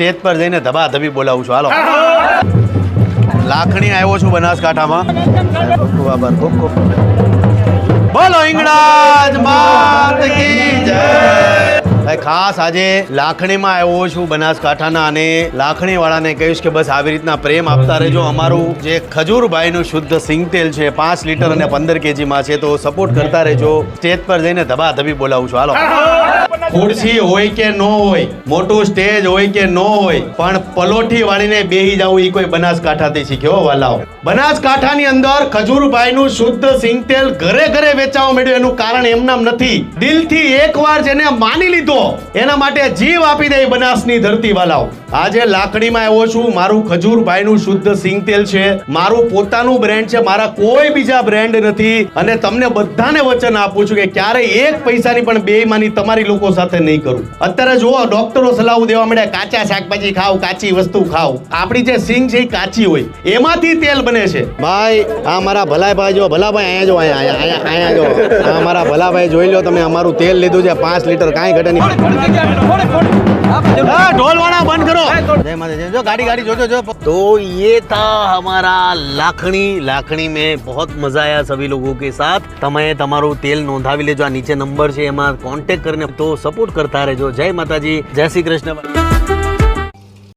Stage પર જઈને ધબા ધબી બોલાવું છું. હાલો. લાખણી આવ્યો છું બનાસકાંઠામાં. બોલો ઈંગળાજ માત કી જય. ખાસ આજે લાખણીમાં આવ્યો છું બનાસકાંઠાના અને લાખણી વાળાને કહીશ કે બસ આવી રીતના પ્રેમ આપતા રહેજો. અમારું જે ખજૂરભાઈનું શુદ્ધ સિંગતેલ છે, પાંચ લીટર અને પંદર કેજીમાં છે, તો સપોર્ટ કરતા રહેજો. સ્ટેજ પર જઈને ધબા ધબી બોલાવું છું. હાલો. ખુરશી હોય કે ન હોય, મોટું સ્ટેજ હોય કે ન હોય, પણ પલોઠી વાળીને બેહી જવું એ કોઈ બનાસકાંઠાથી શીખ્યો વાલાઓ. બનાસકાંઠાની અંદર ખજૂરભાઈનું શુદ્ધ સિંગતેલ ઘરે ઘરે વેચાવા મળ્યું એનું કારણ એમનામ નથી. દિલથી એકવાર જેને માની લીધો, એના માટે જીવ આપી દે બનાસની ધરતી, વાલાઓ. આજે લાકડીમાં આવ્યો છું, મારું ખજૂરભાઈનું શુદ્ધ સિંગ તેલ છે, મારું પોતાનું બ્રેન્ડ છે, મારા કોઈ બીજા બ્રેન્ડ નથી. અને તમને બધાને વચન આપું છું કે ક્યારેય એક પૈસાની પણ બેઈમાની તમારી લોકો સાથે નહીં કરું. અત્યારે જુઓ ડોક્ટરો સલાહ દેવા મળ્યા કાચા શાકભાજી ખાવ કાચી વસ્તુ ખાવ આપણી જે સિંગ છે એ કાચી હોય. એમાંથી તેલ બને છે. ભાઈ આ મારા ભલાભાઈ જો ભલાભાઈ અહીંયા જો અહીંયા અહીંયા અહીંયા જો. આ મારા ભલાભાઈ જોઈ લો તમે અમારું તેલ લીધું છે પાંચ લીટર કાંઈ ઘટે નહીં. ઢોલવાળા બંધ કરો जय माता दी। जो गाड़ी गाड़ी जो जो जो तो ये था हमारा लाखणी लाखणी में बहुत मजा आया सभी लोगों के साथ તમે તમારું તેલ નોંધાવી લેજો આ નીચે નંબર છે એમાં કોન્ટેક્ટ કરીને તો સપોર્ટ કરતા રહેજો જય માતાજી જય શ્રી કૃષ્ણ